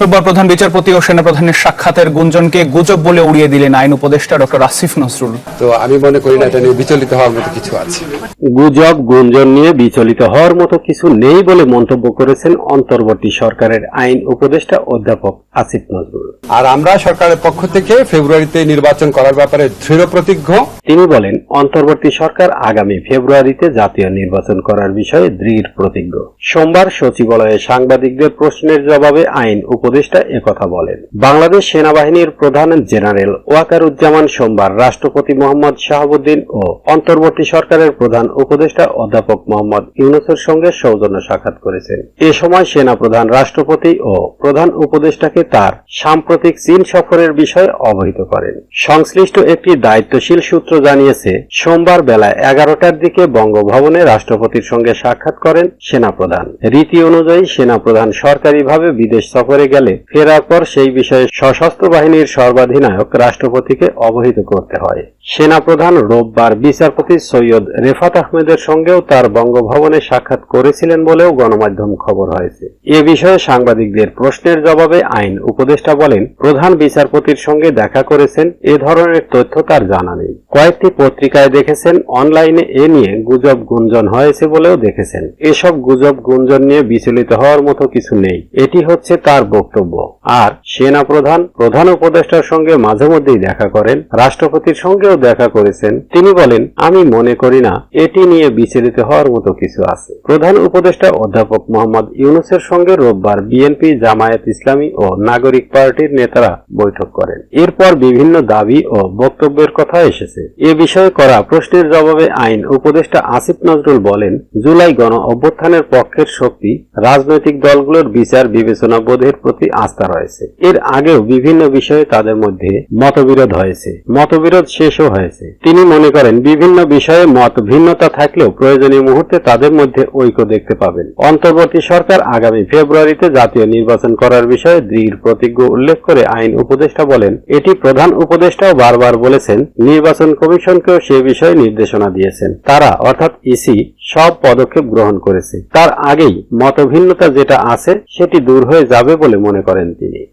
রোববার প্রধান বিচারপতি ও সেনাপ্রধানের সাক্ষাতের গুঞ্জনকে গুজব বলে উড়িয়ে দিলেন আইন উপদেষ্টা ডক্টর আসিফ নজরুল। তো আমি মনে করি না এটা নিয়ে বিচলিত হওয়ার মতো কিছু আছে। গুজব গুঞ্জন নিয়ে বিচলিত হওয়ার মতো কিছু নেই বলে মন্তব্য করেছেন অন্তর্বর্তী সরকারের আইন উপদেষ্টা অধ্যাপক আসিফ নজরুল। আর আমরা সরকারের পক্ষ থেকে ফেব্রুয়ারিতে নির্বাচন করার ব্যাপারে দৃঢ় প্রতিজ্ঞ। তিনি বলেন অন্তর্বর্তী সরকার আগামী ফেব্রুয়ারিতে জাতীয় নির্বাচন করার বিষয়ে দৃঢ় প্রতিজ্ঞ। সোমবার সচিবালয়ে সাংবাদিকদের প্রশ্নের জবাবে আইন উপদেষ্টা একথা বলেন। বাংলাদেশ সেনাবাহিনীর প্রধান জেনারেল ওয়াকারুজ্জামান সোমবার রাষ্ট্রপতি মোহাম্মদ শাহাবুদ্দিন ও অন্তর্বর্তী সরকারের প্রধান উপদেষ্টা অধ্যাপক মোহাম্মদ ইউনুসের সঙ্গে সৌজন্য সাক্ষাৎ করেছেন। এ সময় সেনা প্রধান রাষ্ট্রপতি ও প্রধান উপদেষ্টাকে তার সাম্প্রতিক চীন সফরের বিষয়ে অবহিত করেন। সংশ্লিষ্ট একটি দায়িত্বশীল সূত্র জানিয়েছে, সোমবার বেলা এগারোটার দিকে বঙ্গভবনে রাষ্ট্রপতির সঙ্গে সাক্ষাৎ করেন সেনাপ্রধান। রীতি অনুযায়ী সেনাপ্রধান সরকারিভাবে বিদেশ সফরে গেলে ফেরার পর সেই বিষয়ে সশস্ত্র বাহিনীর সর্বাধিনায়ক রাষ্ট্রপতিকে অবহিত করতে হয়। সেনাপ্রধান রোববার বিচারপতি সৈয়দ রেফাত আহমেদের সঙ্গেও তার বঙ্গভবনে সাক্ষাৎ করেছিলেন বলেও গণমাধ্যম খবর হয়েছে। এ বিষয়ে সাংবাদিকদের প্রশ্নের জবাবে আইন উপদেষ্টা বলেন, প্রধান বিচারপতির সঙ্গে দেখা করেছেন, এ ধরনের তথ্য তার জানা নেই। কয়েকটি পত্রিকায় দেখেছেন, অনলাইনে এ নিয়ে গুজব গুঞ্জন হয়েছে বলেও দেখেছেন। এসব গুজব গুঞ্জন নিয়ে বিচলিত হওয়ার মতো কিছু নেই। এটি হচ্ছে তার বক্তব্য। আর সেনা প্রধান উপদেষ্টার সঙ্গে মাঝে মধ্যেই দেখা করেন, রাষ্ট্রপতির সঙ্গেও দেখা করেছেন। তিনি বলেন, আমি মনে করি না, এটি নিয়ে বিচলিত হওয়ার মতো কিছু আছে। প্রধান উপদেষ্টা অধ্যাপক মোহাম্মদ ইউনুসের সঙ্গে রোববার বিএনপি জামায়াত ইসলামী ও নাগরিক পার্টির নেতারা বৈঠক করেন। এরপর বিভিন্ন দাবি ও বক্তব্যের কথা এসেছে। এ বিষয়ে করা প্রশ্নের জবাবে আইন উপদেষ্টা আসিফ নজরুল বলেন, জুলাই গণ অভ্যুত্থানের পক্ষের শক্তি রাজনৈতিক দলগুলোর বিচার বিবেচনা বোধের প্রতি আস্থা রয়েছে। এর আগেও বিভিন্ন বিষয়ে তাদের মধ্যে মতবিরোধ হয়েছে। মতবিরোধ শেষও হয়েছে। তিনি মনে করেন, বিভিন্ন বিষয়ে মত ভিন্নতা থাকলেও প্রয়োজনীয় মুহূর্তে তাদের মধ্যে ঐক্য দেখতে পাবেন। অন্তর্বর্তী সরকার আগামী ফেব্রুয়ারিতে জাতীয় নির্বাচন করার বিষয়ে দৃঢ় প্রতিজ্ঞ উল্লেখ করে আইন উপদেষ্টা বলেন, এটি প্রধান উপদেষ্টাও বারবার বলেছেন, নির্বাচন কমিশনকেও সে বিষয়ে নির্দেশনা দিয়েছেন। তারা, অর্থাৎ ইসি, সব পদক্ষেপ গ্রহণ করেছে। তার আগেই মতভিন্নতা যেটা আছে, সেটি দূর হয়ে যাবে বলে মনে করেন তিনি।